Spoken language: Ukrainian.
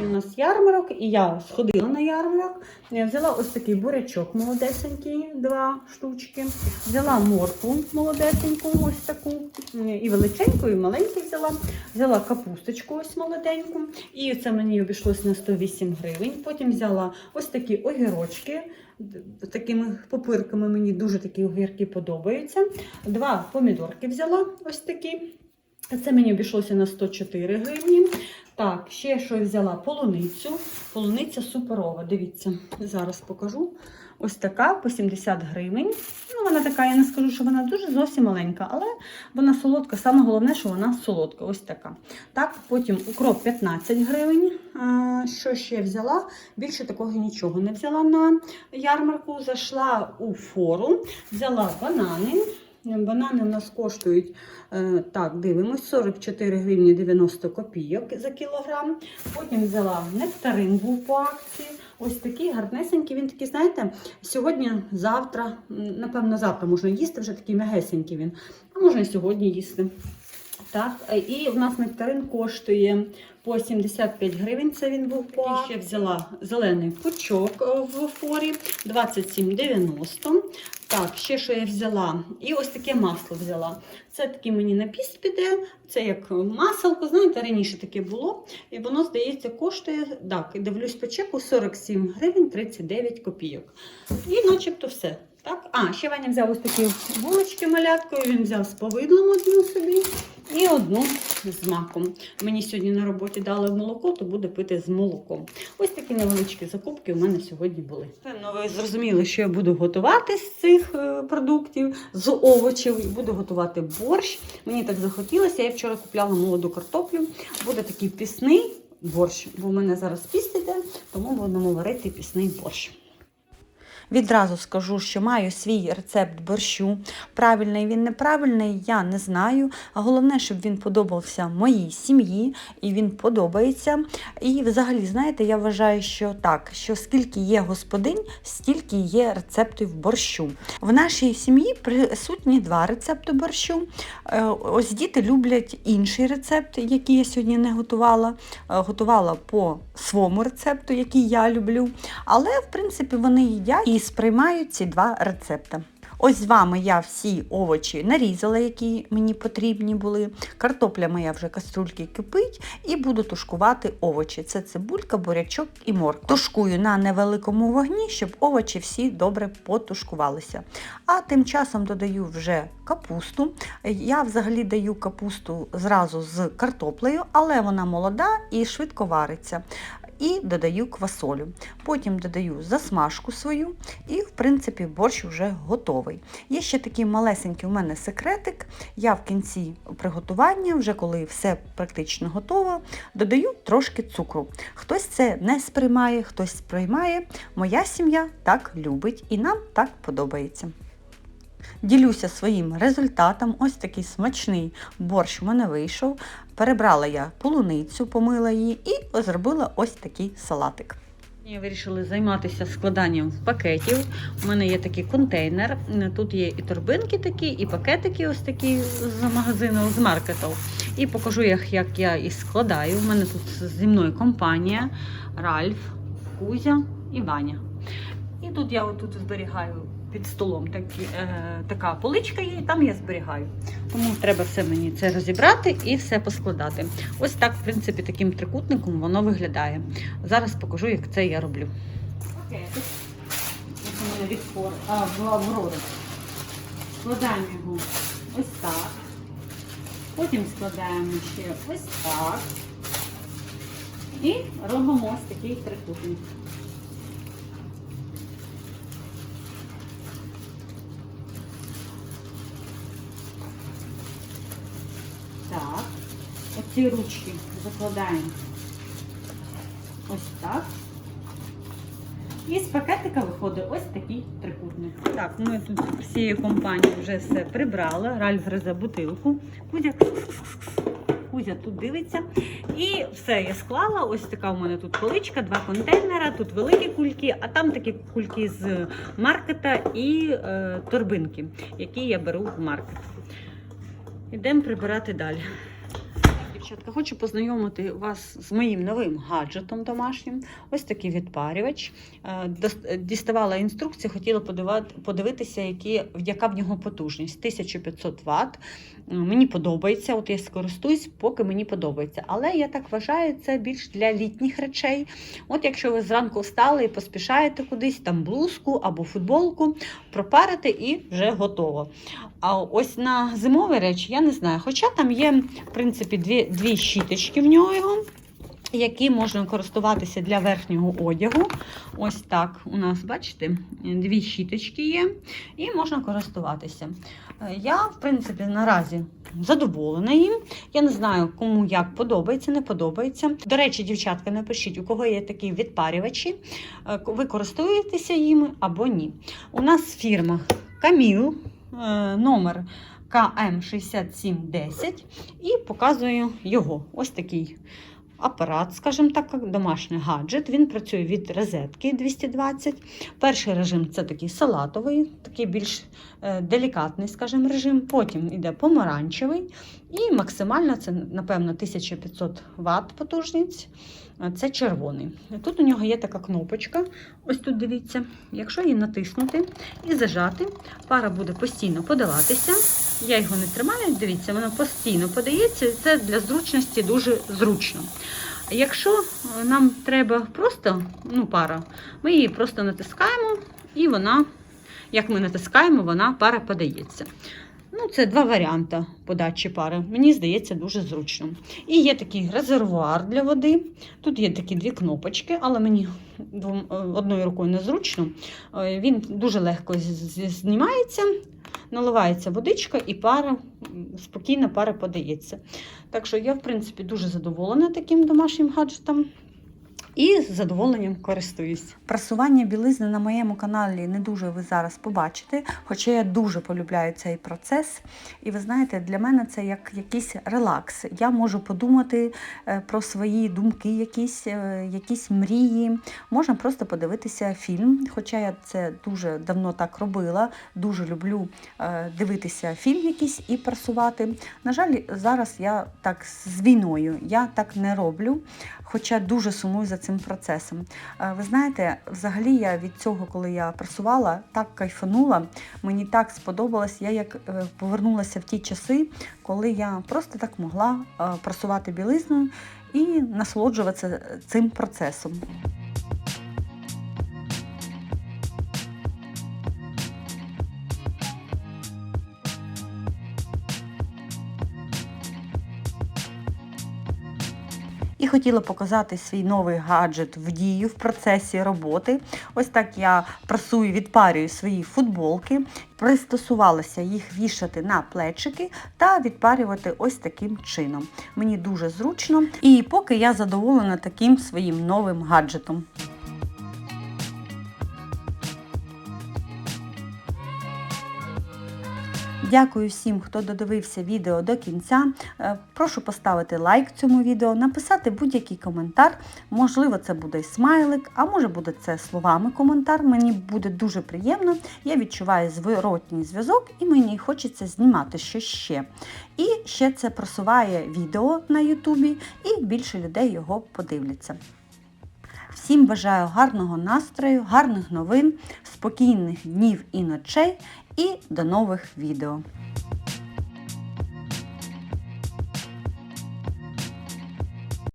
сьогодні у нас ярмарок, і я сходила на ярмарок. Я взяла ось такий бурячок молодесенький, два штучки. Взяла моркву молодесеньку, ось таку, і величеньку, і маленьку взяла. Взяла капусточку ось молоденьку. І це мені обійшлося на 108 гривень. Потім взяла ось такі огірочки. Такими попирками мені дуже такі огірки подобаються. Два помідорки взяла ось такі. Це мені обійшлося на 104 гривні. Так, ще що я взяла полуницю. Полуниця суперова. Дивіться, зараз покажу. Ось така по 70 гривень. Ну, вона така, я не скажу, що вона дуже зовсім маленька, але вона солодка. Саме головне, що вона солодка. Ось така. Так, потім укроп 15 гривень. Що ще я взяла? Більше такого нічого не взяла на ярмарку. Зайшла у форум, взяла банани. Банани у нас коштують, е, так, дивимось, 44 гривні 90 копійок за кілограм. Потім взяла нектарин, був по акції. Ось такий гарнесенький. Він такий, знаєте, сьогодні, завтра, напевно, завтра можна їсти, вже такий м'ягесенький він, а можна сьогодні їсти. Так, е, і в нас нектарин коштує по 75 гривень. Це він був по. Ще взяла зелений пучок е, в форі 27,90. Так, ще що я взяла. І ось таке масло взяла. Це таке мені на піст піде. Це як маселко, знаєте, раніше таке було. І воно, здається, коштує, так, дивлюсь по чеку 47 гривень 39 копійок. І начебто все. Так? А, ще Ваня взяв ось такі булочки маляткою, він взяв з повидлом одну собі і одну з маком. Мені сьогодні на роботі дали молоко, то буде пити з молоком. Ось такі невеличкі закупки у мене сьогодні були. Певно, ви зрозуміли, що я буду готувати з цих е, продуктів, з овочів, буду готувати борщ. Мені так захотілося. Я вчора купляла молоду картоплю. Буде такий пісний борщ, бо в мене зараз піст іде, тому будемо варити пісний борщ. Відразу скажу, що маю свій рецепт борщу. Правильний він неправильний, я не знаю. Головне, щоб він подобався моїй сім'ї і він подобається. І взагалі, знаєте, я вважаю, що так, що скільки є господинь, стільки є рецептів борщу. В нашій сім'ї присутні два рецепти борщу. Е, Ось діти люблять інший рецепт, який я сьогодні не готувала. Е, Готувала по своєму рецепту, який я люблю. Але, в принципі, вони їдять і сприймають ці два рецепти. Ось з вами я всі овочі нарізала, які мені потрібні були. Картопля моя вже каструльки кипить, і буду тушкувати овочі. Це цибулька, бурячок і морква. Тушкую на невеликому вогні, щоб овочі всі добре потушкувалися. А тим часом додаю вже капусту. Я взагалі даю капусту зразу з картоплею, але вона молода і швидко вариться. І додаю квасолю. Потім додаю засмажку свою, і, в принципі, борщ вже готовий. Є ще такий малесенький у мене секретик. Я в кінці приготування, вже коли все практично готово, додаю трошки цукру. Хтось це не сприймає, хтось сприймає. Моя сім'я так любить і нам так подобається. Ділюся своїм результатом. Ось такий смачний борщ у мене вийшов. Перебрала я полуницю, помила її і зробила ось такий салатик. Я вирішила займатися складанням пакетів. У мене є такий контейнер. Тут є і торбинки такі, і пакетики ось такі з магазину, з маркету. І покажу, як, як я їх складаю. У мене тут зі мною компанія Ральф, Кузя і Ваня. І тут я отут зберігаю під столом такі, е, така поличка є, і там я зберігаю. Тому треба все мені це розібрати і все поскладати. Ось так, в принципі, таким трикутником воно виглядає. Зараз покажу, як це я роблю. Окей, тут у мене відпор, а вроди. Складаємо його ось так. Потім складаємо ще ось так. І робимо ось такий трикутник. Так. Оці ручки закладаємо ось так. І з пакетика виходить ось такий трикутник. Так, ми тут всією компанією вже все прибрали. Ральф гризе бутилку. Кузя, Кузя тут дивиться. І все, я склала. Ось така у мене тут поличка, два контейнера, тут великі кульки, а там такі кульки з маркета і е, торбинки, які я беру в маркет. Ідемо прибирати далі. Дівчатка, хочу познайомити вас з моїм новим гаджетом домашнім. Ось такий відпарювач. Е, Діставала інструкцію, хотіла подивитися, які, яка в нього потужність. 1500 Вт. Мені подобається, от я скористуюсь, поки мені подобається. Але я так вважаю, це більш для літніх речей. От якщо ви зранку встали і поспішаєте кудись, там блузку або футболку, пропарите і вже готово. А ось на зимові речі я не знаю. Хоча там є, в принципі, дві, дві щіточки в нього, які можна користуватися для верхнього одягу. Ось так у нас, бачите, дві щіточки є, і можна користуватися. Е, Я, в принципі, наразі задоволена їм. Я не знаю, кому як подобається, не подобається. До речі, дівчатка, напишіть, у кого є такі відпарювачі, е, ви користуєтеся їми або ні. У нас фірма Каміл, е, номер КМ6710 і показую його. Ось такий апарат, скажімо так, як домашній гаджет. Він працює від розетки 220. Перший режим це такий салатовий, такий більш е, делікатний, скажімо, режим. Потім йде помаранчевий. І максимально це, напевно, 1500 Вт потужність. Е, Це червоний. Тут у нього є така кнопочка. Ось тут дивіться. Якщо її натиснути і зажати, пара буде постійно подаватися. Я його не тримаю, дивіться, воно постійно подається, і це для зручності дуже зручно. Якщо е, нам треба просто ну, пара, ми її просто натискаємо, і вона, як ми натискаємо, вона пара подається. Ну, це два варіанти подачі пари. Мені здається, дуже зручно. І є такий резервуар для води. Тут є такі дві кнопочки, але мені е, одною рукою незручно. Е, Він дуже легко знімається, наливається водичка і пара, м, спокійно пара подається. Так що я, в принципі, дуже задоволена таким домашнім гаджетом. І з задоволенням користуюсь. Прасування білизни на моєму каналі не дуже ви зараз побачите, хоча я дуже полюбляю цей процес. І ви знаєте, для мене це як якийсь релакс. Я можу подумати е, про свої думки, якісь, е, якісь мрії. Можна просто подивитися фільм, хоча я це дуже давно так робила. Дуже люблю е, дивитися фільм якийсь і прасувати. На жаль, зараз я так з війною я так не роблю, хоча дуже сумую за цим процесом. Е, Ви знаєте, взагалі я від цього, коли я прасувала, так кайфанула. Мені так сподобалось. Я як е, повернулася в ті часи, коли я просто так могла е, прасувати білизну і насолоджуватися цим процесом. І хотіла показати свій новий гаджет в дію в процесі роботи. Ось так я прасую, відпарюю свої футболки, пристосувалася їх вішати на плечики та відпарювати ось таким чином. Мені дуже зручно. І поки я задоволена таким своїм новим гаджетом. Дякую всім, хто додивився відео до кінця. Е, Прошу поставити лайк цьому відео, написати будь-який коментар. Можливо, це буде смайлик, а може буде це словами коментар. Мені буде дуже приємно. Я відчуваю зворотній зв'язок і мені хочеться знімати щось ще. І ще це просуває відео на Ютубі, і більше людей його подивляться. Всім бажаю гарного настрою, гарних новин, спокійних днів і ночей і до нових відео.